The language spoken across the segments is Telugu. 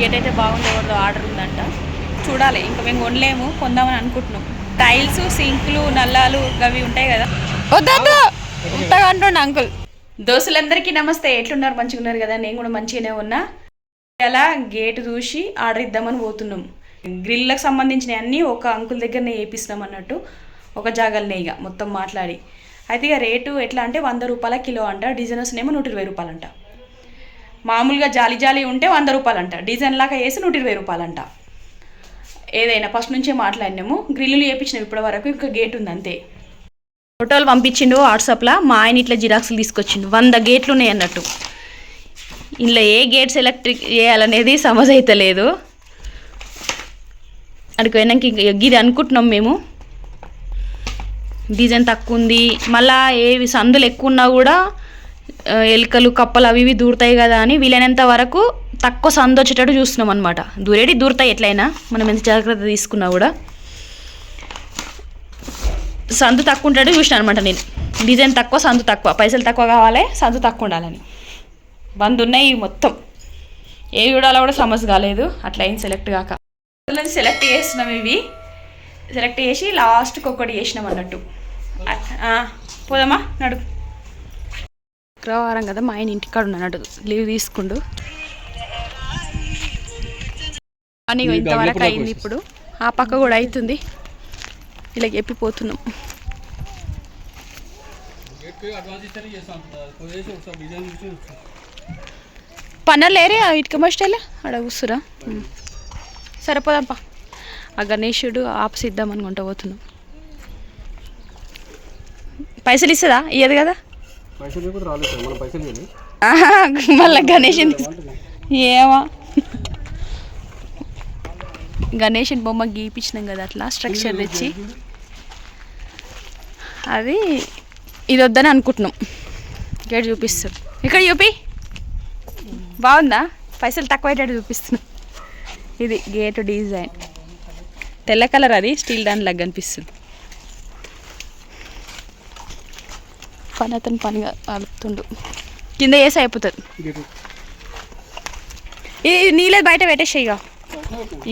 గేట్ అయితే బాగుంది ఎవరిదో ఆర్డర్ ఉందంట. చూడాలి ఇంకా మేము కొనలేము కొందామని అనుకుంటున్నాం. టైల్స్ సింక్లు నల్లాలు అవి ఉంటాయి కదా. వద్దొద్దు అంటుండే అంకుల్. దోస్తులందరికీ నమస్తే ఎట్లున్నారు? మంచిగా ఉన్నారు కదా? నేను కూడా మంచిగానే ఉన్నా. అలా గేట్ చూసి ఆర్డర్ ఇద్దామని పోతున్నాం. గ్రిల్లకు సంబంధించిన అన్నీ ఒక అంకుల్ దగ్గరనే వేపిస్తున్నాం అన్నట్టు. ఒక జాగల్నే ఇక మొత్తం మాట్లాడి. అయితే ఇక రేటు ఎట్లా అంటే వంద రూపాయల కిలో అంట డిజైనర్స్ ఏమో నూట ఇరవై రూపాయలంట. మామూలుగా జాలి జాలి ఉంటే వంద రూపాయలంట. డిజైన్ లాగా వేసి నూట ఇరవై రూపాయలంట. ఏదైనా ఫస్ట్ నుంచే మాట్లాడినాము. గ్రిల్లులు వేయించినాం ఇప్పటి వరకు ఇంకా గేట్ ఉంది అంతే. ఫోటోలు పంపించిండు వాట్సాప్లో మా ఆయన ఇట్లా జిరాక్స్లు తీసుకొచ్చిండు. వంద గేట్లు ఉన్నాయి అన్నట్టు. ఇందులో ఏ గేట్ సెలెక్ట్ చేయాలనేది సమజ్ అయితే లేదు అక్కడికి పోయినాక ఇంక ఇది అనుకుంటున్నాం మేము. డిజైన్ తక్కువ ఉంది. మళ్ళీ ఏవి సందులు ఎక్కువ ఉన్నా కూడా ఎలుకలు కప్పలు అవి ఇవి దూరుతాయి కదా అని వీలైనంత వరకు తక్కువ సందు వచ్చేటట్టు చూస్తున్నాం అనమాట దూరేటి దూరుతాయి ఎట్లయినా. మనం ఎంత జాగ్రత్త తీసుకున్నా కూడా. సందు తక్కువ ఉంటాడు చూసిన అనమాట నేను. డిజైన్ తక్కువ సందు తక్కువ. పైసలు తక్కువ కావాలి సందు తక్కువ ఉండాలని. బంద్ ఉన్నాయి మొత్తం. ఏ చూడాలో కూడా సమస్య కాలేదు. అట్లా ఏం సెలెక్ట్ కాక. సెలెక్ట్ చేస్తున్నాం ఇవి. సెలెక్ట్ చేసి లాస్ట్కి ఒకటి చేసినాం అన్నట్టు. పోదామా? నడుపు. శుక్రవారం కదా మా ఆయన ఇంటికాడ ఉన్నాడు. లీవ్ తీసుకుండు. ఇగో ఇంతవరకు అయింది ఇప్పుడు. ఆ పక్క కూడా అవుతుంది. ఇలా చెప్పిపోతున్నాం. పన్నర్ లేరే ఇటుక మస్టేలే ఆడ కూస్తురా సరిపోదాంపా ఆ గణేశుడు ఆపసిద్దాం అనుకుంటా పోతున్నాం. పైసలు ఇస్తుందా? ఇయ్యదు కదా? మళ్ళీ గణేషుని ఏమో. గణేషుని బొమ్మ గీపించినాం కదా అట్లా స్ట్రక్చర్ తెచ్చి. అది ఇది వద్దని అనుకుంటున్నాం. గేట్ చూపిస్తాం. ఇక్కడ చూపి. బాగుందా? పైసలు తక్కువ అయ్యేటట్టు చూపిస్తున్నాం. ఇది గేట్ డిజైన్. తెల్ల కలర్ అది స్టీల్ దాని లాగా కనిపిస్తుంది. పని అతను పనిగా అలుపుతుండు కింద వేసి అయిపోతుంది. ఇది నీళ్ళది బయట పెట్టేసాయి ఇక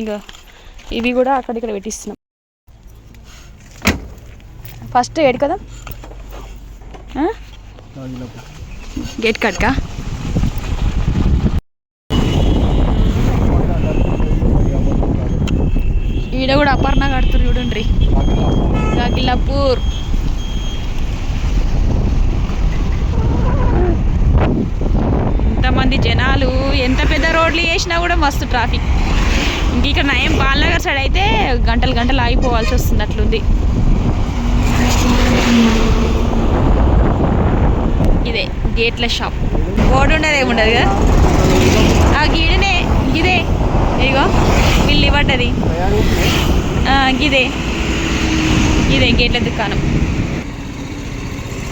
ఇంకా ఇవి కూడా అక్కడిక్కడ పెట్టిస్తున్నాం. ఫస్ట్ ఏడు కదా? గేట్ కట్కా ఈడ కూడా అపర్ణ కడుతురు చూడండి. గాగిలాపూర్ కొంతమంది జనాలు ఎంత పెద్ద రోడ్లు వేసినా కూడా మస్తు ట్రాఫిక్. ఇంక ఇక్కడ నయం బాలనగర్ సైడ్ అయితే గంటలు గంటలు ఆగిపోవాల్సి వస్తుంది అట్లుంది. ఇదే గేట్ల షాప్. బోర్డు ఉండదు ఏముండదు కదా? ఆ గీడనే ఇదే. ఇదిగో బిల్లు పడ్డది ఇదే. గిదే ఇదే గేట్ల దుకాణం.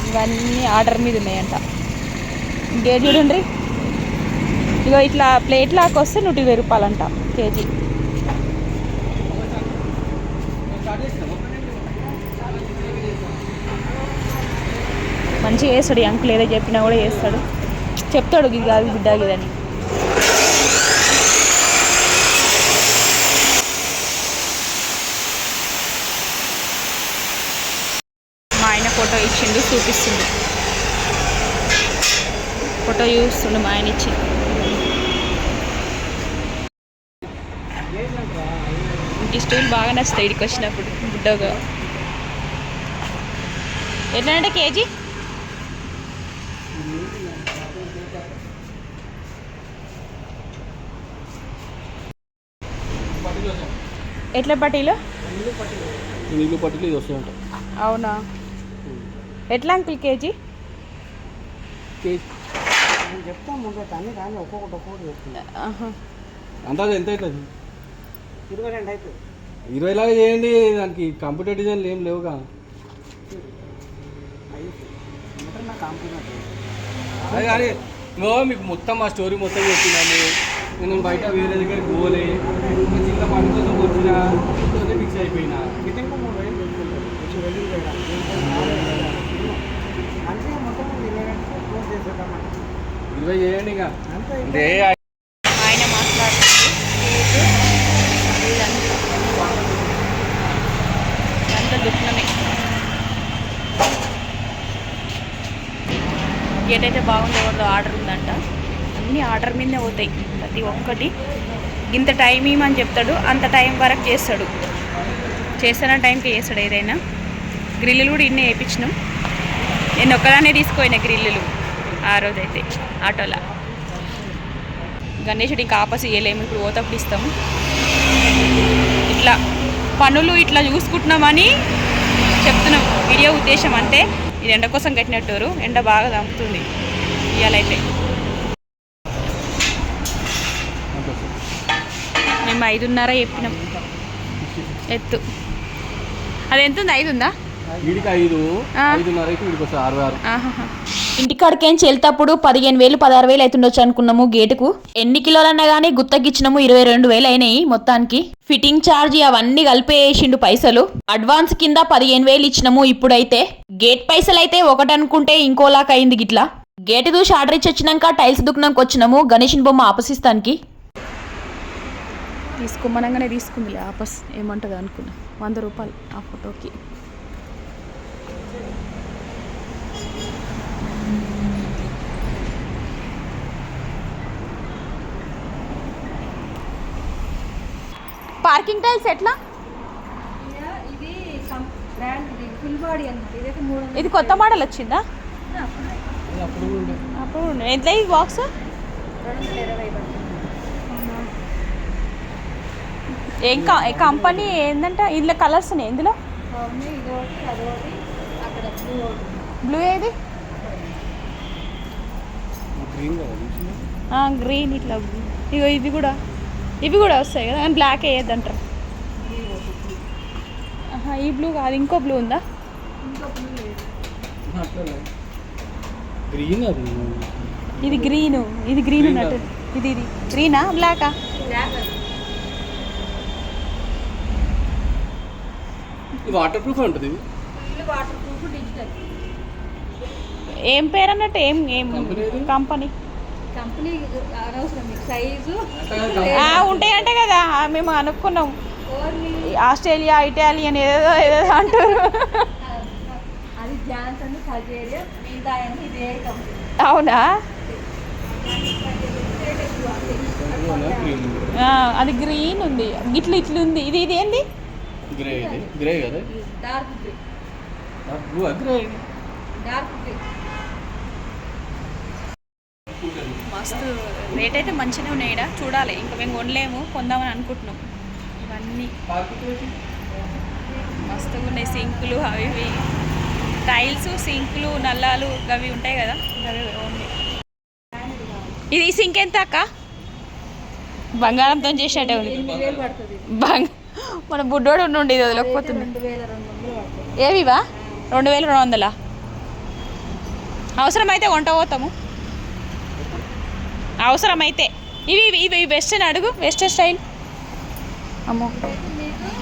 ఇవన్నీ ఆర్డర్ మీద ఉన్నాయంట. గేట్ చూడండి. ఇగో ఇట్లా ప్లేట్ లాక్ వస్తే నూట ఇరవై రూపాయలంట కేజీ. మంచిగా చేస్తాడు ఈ అంకుల్ ఏదో చెప్పినా కూడా చేస్తాడు. చెప్తాడు ఇది కాదు బిడ్డ ఇదని మా ఆయన ఫోటో ఇచ్చిండు చూపిస్తుంది ఫోటో చూస్తుండు మా ఆయన ఇచ్చి స్టూల్ బాగా నచ్చుతాయి ఇక్కడికి వచ్చినప్పుడు బుడ్డగా ఎట్లా అంటే కేజీ? ఎట్లా పట్టీలు? నీళ్ళు పట్టుకు ఇది వస్తుందంట అవునా? ఎట్లా అంకుల్ కేజీ? చెప్తాం అన్ని కానీ ఒక్కొక్కటి ఒక్కొక్కటి చెప్తున్నా ఆహా. అంతా ఎంత అవుతుంది? ఇరవై రెండు అవుతుంది. ఇరవై లాగా చేయండి దానికి కంప్యూటర్ డిజైన్లు ఏం లేవుగా. అదే కానీ నో మీకు మొత్తం ఆ స్టోరీ మొత్తం చెప్పినాము నేను బయట వేరే దగ్గర పోలే. ఒక చిన్న పని కోసం వచ్చిన ఫిక్స్ అయిపోయినా. ఇరవై చేయండి ఇక. అంతే అంటే ఆయన మాట్లాడుతుంది అయితే బాగుంది ఎవరిదో ఆర్డర్ ఉందంట. అన్నీ ఆర్డర్ మీదనే పోతాయి. ప్రతి ఒక్కటి. ఇంత టైం ఇవ్వమని చెప్తాడు? అంత టైం వరకు చేస్తాడు. చేస్తున్న టైంకి చేస్తాడు ఏదైనా. గ్రిల్లులు కూడా ఇన్నే వేయించినాం. నేను ఒక్కదానే తీసుకోయినా గ్రిల్లులు. ఆ రోజైతే ఆటోలో. గణేషుడు ఇంకా ఆపస్ ఇవ్వలేము ఇప్పుడు పోతప్పుడు ఇస్తాము ఇట్లా పనులు ఇట్లా చూసుకుంటున్నామని చెప్తున్నాం. వీడియో ఉద్దేశం అంతే ఇది ఎండ కోసం కట్టినట్టు ఎండ బాగా దంపుతుంది. ఇవాళైతే మేము ఐదున్నర చెప్పినాం. ఎత్తు. అది ఎంత ఉంది ఐదు. ఉందా వీడికి ఐదు వీడికి వస్తుంది. అరవై ఆరు. ఇంటికాడికేం చెల్తప్పుడు పదిహేను వేలు పదహారు వేలు అవుతుండొచ్చు అనుకున్నాము గేటుకు. ఎన్ని కిలోలన్నా కానీ గుత్తకిచ్చినాము ఇరవై రెండు వేలు అయినాయి మొత్తానికి. ఫిట్టింగ్ ఛార్జ్ అవన్నీ కలిపేసిండు పైసలు. అడ్వాన్స్ కింద పదిహేను వేలు ఇచ్చినాము ఇప్పుడైతే. గేట్ పైసలు అయితే ఒకటి అనుకుంటే ఇంకోలాక్ అయింది గిట్లా. గేట్ దూసి ఆర్డర్ ఇచ్చి వచ్చినాక టైల్స్ దుకాణంకి వచ్చినాము గణేషన్ బొమ్మ ఆపసిస్తానికి. తీసుకోమనగానే తీసుకుందిలే ఆపస్ ఏమంటుంది అనుకున్నా. వంద రూపాయలు ఆ ఫోటోకి. పార్కింగ్ టైల్స్ ఎట్లా? ఇది ఇది ఇది కొత్త మోడల్ వచ్చిందా? అప్పుడు ఎంత ఈ బాక్స్? ఏం కా ఏ కంపెనీ ఏంటంటే ఇందులో కలర్స్ ఉన్నాయి ఇందులో? ఇది బ్లూ ఏది గ్రీన్ ఇట్లా. ఇగో ఇవి కూడా. ఇవి కూడా వస్తాయి కదా బ్లాక్ వేయద్దు అంటారు ఆహా, ఈ బ్లూ కాదు ఇంకో బ్లూ ఉందా? ఇంకా బ్లూ లేదు అట్లనే. గ్రీన్ అది. ఇది గ్రీన్ ఇది గ్రీన్ ఉన్నట్టు. ఇది ఇది. గ్రీనా బ్లాకా బ్లాక్ అది ఇది వాటర్ ప్రూఫ్ ఉంటుంది? ఇది ఫుల్ వాటర్ ప్రూఫ్ డిజిటల్ ఏం పేరు అన్నట్టు? ఏం ఏం? కంపెనీ కంపెనీ అనవసరం మీకు సైజు. ఆ, ఉంటాయంటే కదా మేము అనుకున్నాం. ఆస్ట్రేలియా ఇటాలియన్ ఏదేదో ఏదేదో అంటారు. అది జాన్సన్ సజేరియా మిగతా అన్ని ఇదే కంపెనీ. అవునా? అది గ్రీన్ ఉంది. ఇట్లా ఇట్లా ఉంది. ఇది ఇది ఏంది? గ్రే ఇది. గ్రే కదా? డార్క్ గ్రే డార్క్ గ్రే మస్తు రేట్ అయితే మంచిగా ఉన్నాయి చూడాలి. ఇంకా మేము కొనలేము కొందామని అనుకుంటున్నాం. ఇవన్నీ. మస్తుగా ఉన్నాయి సింకులు అవి ఇవి. టైల్స్ సింకులు నల్లాలు అవి ఉంటాయి కదా? అవి ఇది సింక్ ఎంత అక్క? బంగారంతో చేసేటే ఉంది బంగ మన బుడ్డోడు ఉండి ఇది వదలకపోతుంది. ఏవివా? రెండు వేల రెండు వందలా? అవసరమైతే కొంట పోతాము. అవసరమైతే. ఇవి ఇవి ఇవి వెస్టర్న్ అడుగు వెస్టర్న్ స్టైల్ అమ్మో.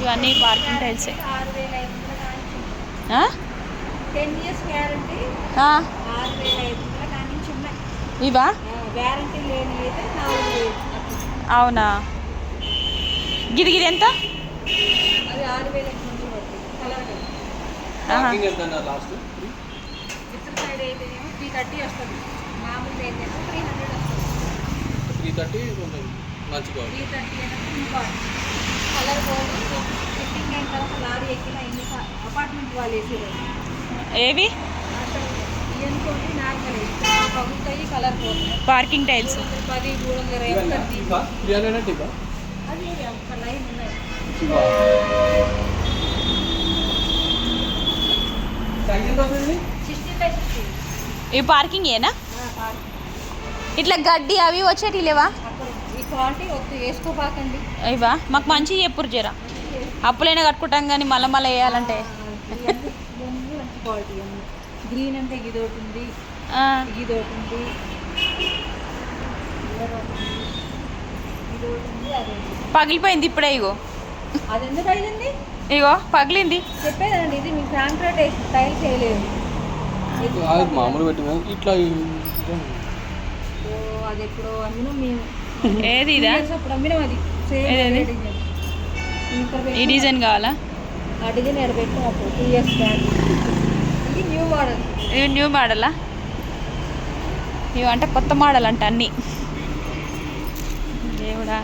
ఇవన్నీ పార్కింగ్ టైల్సే ఇవా? అవునా? గిది గిది ఎంత? లాస్ట్ త్రీ థర్టీ వస్తుంది. మామూలు త్రీ హండ్రెడ్ త్రీ థర్టీ కొంచెం మంచిగా త్రీ థర్టీ అయితే ఇంపార్ట్ కలర్ పోదు. ఫిట్టింగ్ అయిన తర్వాత లారీ ఎక్కిన ఎన్ని అపార్ట్మెంట్ వాళ్ళు వేసేది. ఏవి? ఇవనుకోండి నార్మల్ పగులుతాయి కలర్ పోతున్నాయి పార్కింగ్ టైల్స్ పది. మూడు వందల ఇరవై ఒకటి త్రీ హండ్రెడ్ అంటే ఇవా అది ఒక లైన్ ఉన్నాయి సైజ్ ఎంత వస్తుంది? సిక్స్టీ బై సిక్స్టీ ఇవి పార్కింగ్ ఏనా ఇట్లా గడ్డి అవి వచ్చేటి లేవా? ఇవా? మాకు మంచి చెప్పురు జరా. అప్పులైనా కట్టుకుంటాం కానీ మళ్ళీ మళ్ళీ వేయాలంటే. గ్రీన్ అంటే ఇది ఒకటి ఉంది. ఒకటి ఉంది. పగిలిపోయింది ఇప్పుడే ఇగో. అది ఎందుకు అయింది? ఇగో పగిలింది. చెప్పేదండి ఇది వేసి టైల్స్ వేయలేదు అది మామూలు పెట్టిన ఇట్లా అది ఎప్పుడో అమ్మినాం మేము ఏది ఇదా? అప్పుడు అమ్మినాం అది. సేమ్ ఈ. డిజైన్ కావాలా? ఆ డిజైన్ ఎక్కడ పెట్టినాం అప్పుడు? టూ ఇయర్స్ బ్యాక్ ఇది న్యూ మోడల్ ఇది న్యూ మోడలా ఇవి అంటే కొత్త మోడల్ అంట అన్నీ. దేవుడా.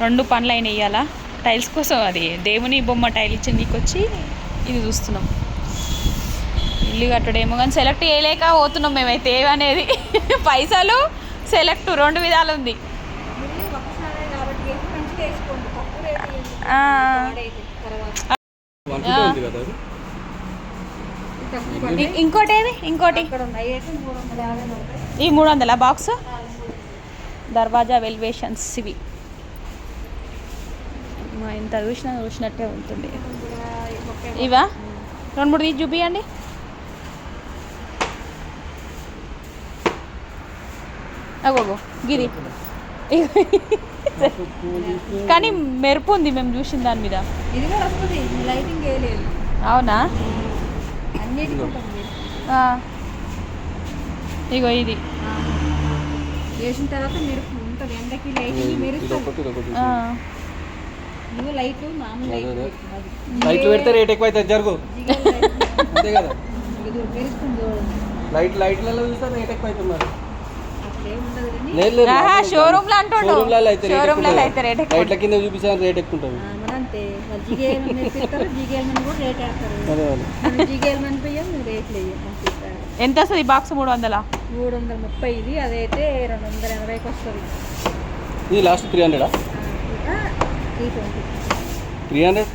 రెండు పనులు అయినా ఇయ్యాలా? టైల్స్ కోసం అది దేవుని బొమ్మ టైల్ ఇచ్చి నీకు వచ్చి ఇది చూస్తున్నాం. ఇల్లు కట్టడేమో కానీ సెలెక్ట్ చేయలేక పోతున్నాం మేమైతే ఏమనేది. పైసలు సెలెక్ట్ రెండు విధాలు ఉంది. ఇంకోటి ఏది ఇంకోటి? ఈ మూడు వందల బాక్స్? దర్వాజా వెల్వేషన్స్ ఇవి ఇంత చూసినా చూసినట్టే ఉంటుంది. ఇవా? రెండు మూడు తీసి చూపియండి. అగోగో గిరి. కానీ మెరుపు ఉంది మేము చూసిన దాని మీద. ఇది కూడా వస్తుంది లైటింగ్ వేయలేదు అవునా. ఇగో ఇది. వేసిన తర్వాత మెరుపు ఉంటుంది ఎండకి లైటింగ్ మెరుస్తుంది. లైట్ మామూలు లైట్ లైట్లు పెడితే రేట్ ఎక్కువ అవుతుంది జరుగు. అంతే కదా. లైట్ లైట్లలో చూస్తే రేట్ ఎక్కువ అవుతుంది showroom లో అంటుండు. షోరూమ్లలో అయితే రేట్ showroom ఎక్కువ లలో అయితే రేట్ ఎక్కువ లైట్ల కింద చూపిస్తే రేట్ ఎక్కువ ఉంటుంది. రేట్లు. ఎంత వస్తుంది బాక్స్ మూడు వందల? మూడు వందల ముప్పై ఇది అదైతే రెండు వందల ఎనభైకి వస్తుంది. ఇది last three హండ్రెడా three twenty three hundred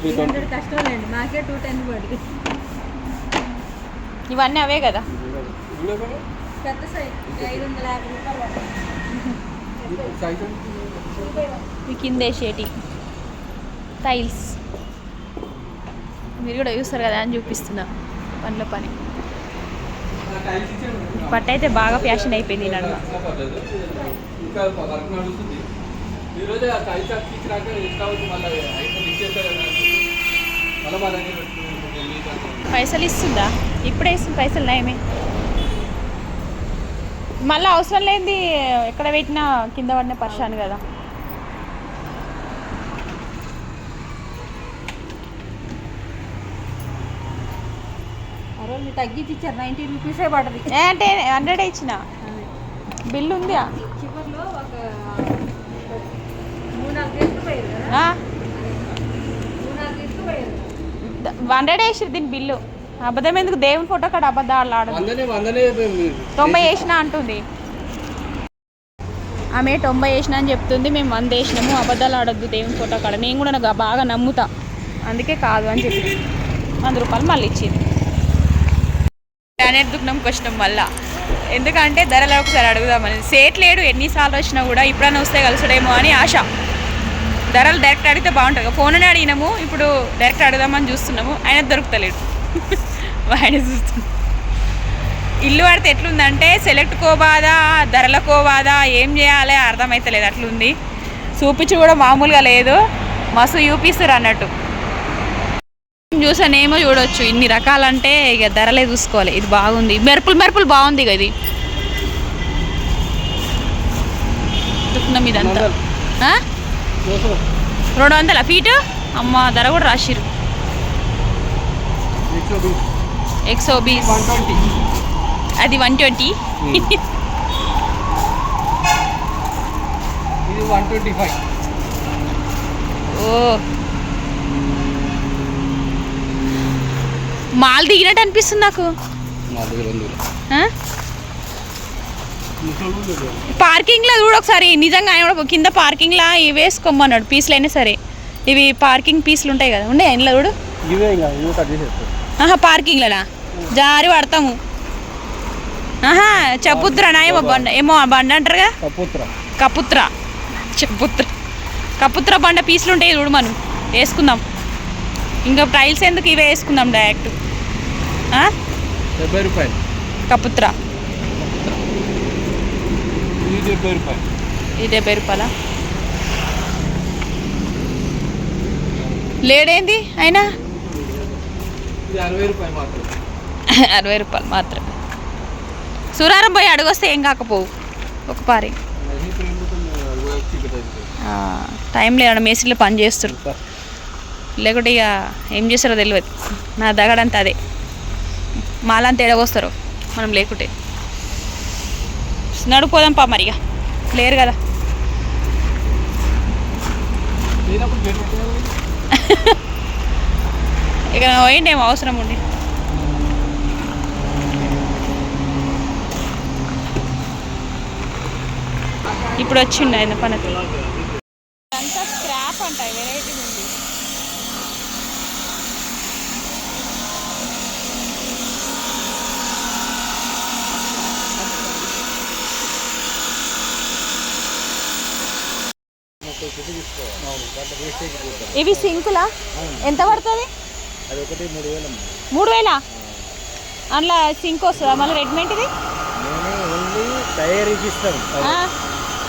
three hundred కష్టమేనండి మాకే టూ టెన్ పడింది ఇవన్నీ అవే కదా? పెద్ద సైజ్ ఐదు వందల యాభై రూపాయలు పడుతుంది. కింద వేసేటి టైల్స్ మీరు కూడా చూస్తారు కదా అని చూపిస్తున్నా పనిలో పని. పట్టు అయితే బాగా ఫ్యాషన్ అయిపోయింది ఈ నడుమ. పైసలు ఇస్తుందా? ఇప్పుడే ఇస్తుంది పైసలు నయమే. మళ్ళీ అవసరం లేనిది ఎక్కడ పెట్టినా కింద పడిన పర్షాను కదా. తగ్గించి ఇచ్చారు నైంటీ రూపీసే పడుతుంది ఏ అంటే హండ్రెడ్ ఇచ్చిన. బిల్ ఉందా? చివరిలో ఒక హండ్రెడ్ వేసి దీని బిల్లు? అబద్ధం ఎందుకు? దేవుని ఫోటో కాడ అబద్ధాలు ఆడదు. తొంభై వేసిన అంటుంది. ఆమె తొంభై వేసిన అని చెప్తుంది మేము వంద వేసినాము అబద్ధాలు ఆడొద్దు దేవుని ఫోటో కాడ. నేను కూడా నాకు బాగా నమ్ముతా. అందుకే కాదు అని చెప్పి. వంద రూపాయలు మళ్ళీ ఇచ్చింది. గ్రానైట్ దుకాణంకి వచ్చినాం మళ్ళా ఎందుకంటే ధరలు ఒకసారి అడుగుదామని. సేట్ లేడు ఎన్నిసార్లు వచ్చినా కూడా ఇప్పుడైనా వస్తే కలుసుడేమో అని ఆశ. ధరలు డైరెక్ట్ అడిగితే బాగుంటుంది. ఫోన్లోనే అడిగినాము ఇప్పుడు డైరెక్ట్ అడుగుదామని చూస్తున్నాము ఆయన దొరుకుతలేడు. ఆయన చూస్తున్నాం. ఇల్లు పడితే ఎట్లుందంటే సెలెక్ట్ కోబాదా ధరల కోబాదా ఏం చేయాలి అర్థమైతలేదు అట్లుంది. చూపించి కూడా మామూలుగా లేదు. మస్తు చూపిస్తారు అన్నట్టు. చూసానేమో చూడొచ్చు. ఇన్ని రకాలంటే ఇక ధరలే చూసుకోవాలి. ఇది బాగుంది. మెరుపులు మెరుపులు బాగుంది ఇక ఇది. దుఃఖం ఇదంతా. ఆ? రెండు వందల? ఫీటు? అమ్మ ధర కూడా రాసిరు ఎక్సో బీస్ అది one twenty one twenty five ఓ. మాల్ దిగినట్టు అనిపిస్తుంది నాకు? పార్కింగ్లో చూడు ఒకసారి. నిజంగా ఆయన కింద పార్కింగ్లో ఇవి వేసుకోమన్నాడు. పీసులు అయినా సరే. ఇవి పార్కింగ్ పీసులు ఉంటాయి కదా. ఉండే ఇంట్లో చూడు. ఆహా పార్కింగ్లోనా? జారి పడతాము. ఆహా చపుత్రనా ఏమో బండ ఏమో ఆ బండ అంటారుగా? కపుత్ర కపుత్ర. చెప్పుత్ర కపుత్ర బండ పీసులు ఉంటాయి చూడు మనం. వేసుకుందాం. ఇంకా టైల్స్ ఎందుకు ఇవే వేసుకుందాం డైరెక్ట్? ఆ? డెబ్బై రూపాయలు. కపుత్ర. ఇది డెబ్బై రూపాయలు. ఇది డెబ్బై రూపాయల? లేడేంది? అయినా? అరవై రూపాయలు మాత్రం. అరవై రూపాయలు మాత్రం సురారం పోయి అడుగొస్తే ఏం కాకపోవు. ఒక పారి. టైం లేదన్న మేస్త్రీలో పని చేస్తారు లేకుంటే ఇక ఏం చేస్తారో తెలియదు నా దగడంతా అదే. మాలంత ఎడవస్తారు మనం లేకుంటే. నడిపోదాం పా మరి ఇక లేరు కదా? ఇక గేట్ ఏం అవసరం ఉండి ఇప్పుడు వచ్చిండు ఆయన పనకి? అంతా స్క్రాప్ అంట వెరైటీ ఉంది. ఇవి సింకులా? ఎంత పడుతుంది? అది ఒకటి మూడు వేలు మూడు వేల అందులో సింక్ వస్తుందా? మళ్ళీ రెడీమేడ్ ఇది? నేను ఓన్లీ తయారీ ఇస్తాం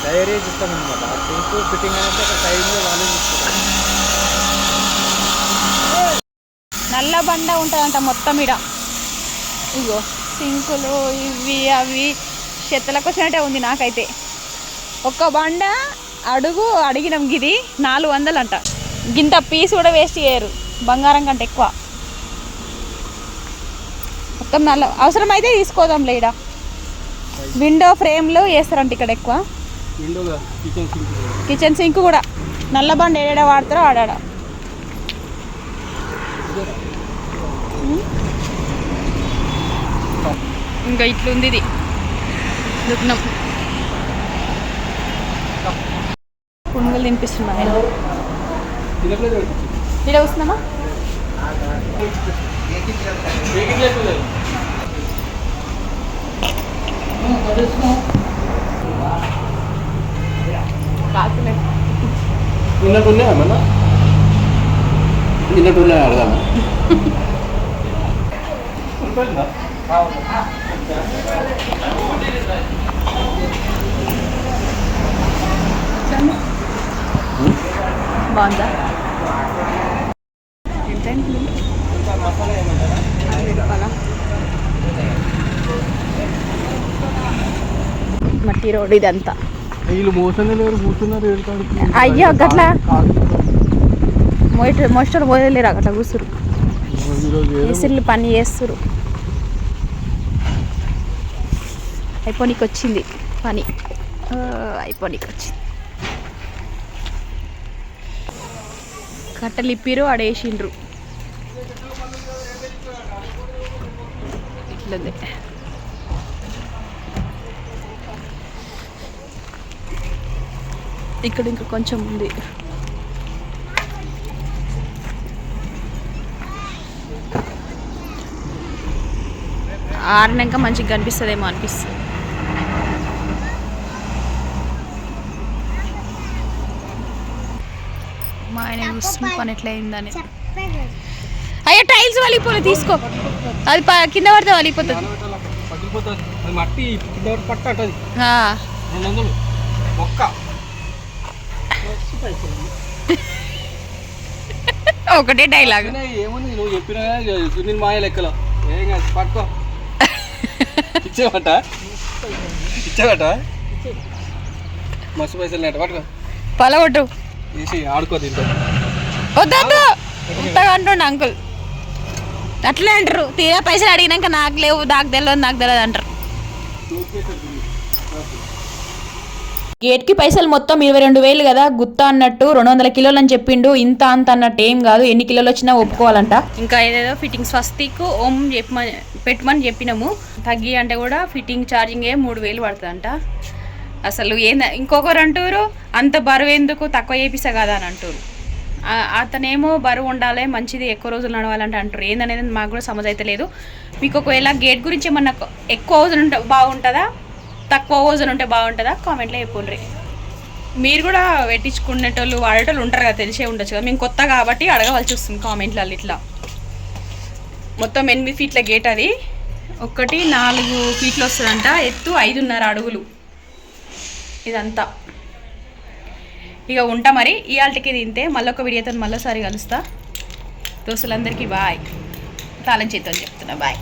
తయారీ ఇస్తాం అనమాట సింక్ ఫిట్టింగ్ అనేది ఒక సైడ్లో వాళ్ళే నల్ల బండ ఉంటుందంట మొత్తం ఇడ ఇగో సింకులు ఇవి అవి చెత్తలకు వచ్చినట్టే ఉంది నాకైతే. ఒక్క బండ అడుగు అడిగినాం గిది నాలుగు వందలు అంట గింత పీస్ కూడా వేస్ట్ చేయరు. బంగారం కంటే ఎక్కువ. మొత్తం నల్ల అవసరమైతే తీసుకోదాం లేడా? విండో ఫ్రేమ్లు వేస్తారంట ఇక్కడ ఎక్కువ. కిచెన్ సింక్ కూడా. నల్ల బండ ఏడాడ వాడతారో ఆడాడ. ఇంకా ఇట్లుంది ఇది. దుగ్నం. పునుగులు తినిపిస్తున్నా నేను తినట్లేదు ఇక్కడ వస్తున్నామా? కాకులే నిన్నట్టున్నాయా ఏమన్నా? నిన్నట్టున్నాయా అడగాలి. బాగుందా? రూపాయలా? మట్టి రోడ్ ఇదంతా. అయ్యో గట్లా. మోయిట మోస్టర్ పోయలేరు అట్లా కూర్చురు. ఏసీలు పని చేస్తురు. అయిపోనీకి వచ్చింది పని. అయిపోనీకి వచ్చింది కట్టలు ఇప్పిరు ఆడేసిండ్రు. ఇట్లుంది ఇక్కడ ఇంకా కొంచెం ఉంది. ఆరినాక మంచిగా కనిపిస్తుందేమో అనిపిస్తుంది. మా ఆయన చూస్తున్న పని ఎట్లా అయిందని. అయ్యో టైల్స్ వలిపోలే తీసుకో. అది కింద పడితే మట్టి కింద పట్టు ఒక్క ఒకటే డైలాగ్. ఏముంది నువ్వు చెప్పిన సునీల్ మాయ లెక్కలో ఏం కాదు పట్టుకో ఇచ్చేవట ఇచ్చేవట మస్తు పైసలు నెట పట్టుకో పలగొట్టు ఆడుకో దీంతో ఇంతగా అంటుండు అంకుల్. అట్లే అంటారు. తీరా పైసలు అడిగినాక నాకు లేవు నాకు తెలియదు నాకు తెలియదు అంటారు. గేట్కి పైసలు మొత్తం ఇరవై రెండు వేలు కదా గుత్త అన్నట్టు రెండు వందల కిలోలు అని చెప్పిండు ఇంత అంత అన్నట్టు ఏం కాదు ఎన్ని కిలోలు వచ్చినా ఒప్పుకోవాలంట. ఇంకా ఏదేదో ఫిట్టింగ్ స్వస్తిక్ ఓం చెప్పమని పెట్టమని చెప్పినాము. తగ్గి అంటే కూడా ఫిట్టింగ్ ఛార్జింగ్ ఏ మూడు వేలు పడుతుందంట. అసలు ఏంద ఇంకొకరు అంటారు అంత బరువు ఎందుకు తక్కువ చేపిస్తా కదా అని అంటారు అతనేమో బరువు ఉండాలి మంచిది ఎక్కువ రోజులు నడవాలంటే అంటారు. ఏందనేది మాకు కూడా సమజ్ అయితే లేదు. మీకు ఒకవేళ గేట్ గురించి ఏమన్నా ఎక్కువ ఓజన్ ఉంటే బాగుంటుందా తక్కువ ఓజన్ ఉంటే బాగుంటుందా కామెంట్లో చెప్పుండ్రి మీరు కూడా పెట్టించుకునేటోళ్ళు వాడేటోళ్ళు ఉంటారు కదా తెలిసే ఉండొచ్చు కదా. మేము కొత్త కాబట్టి అడగవలసి వస్తుంది కామెంట్లలో ఇట్లా. మొత్తం ఎనిమిది ఫీట్ల గేట్ అది. ఒకటి నాలుగు ఫీట్లు వస్తుందంట. ఎత్తు ఐదున్నర అడుగులు. ఇదంతా. ఇక ఉంటా మరి. ఇవాళకి తింటే మళ్ళొక వీడియోతో మళ్ళీసారి కలుస్తా. దోస్తులందరికీ బాయ్. తాళం చేద్దాం చెప్తున్నా బాయ్.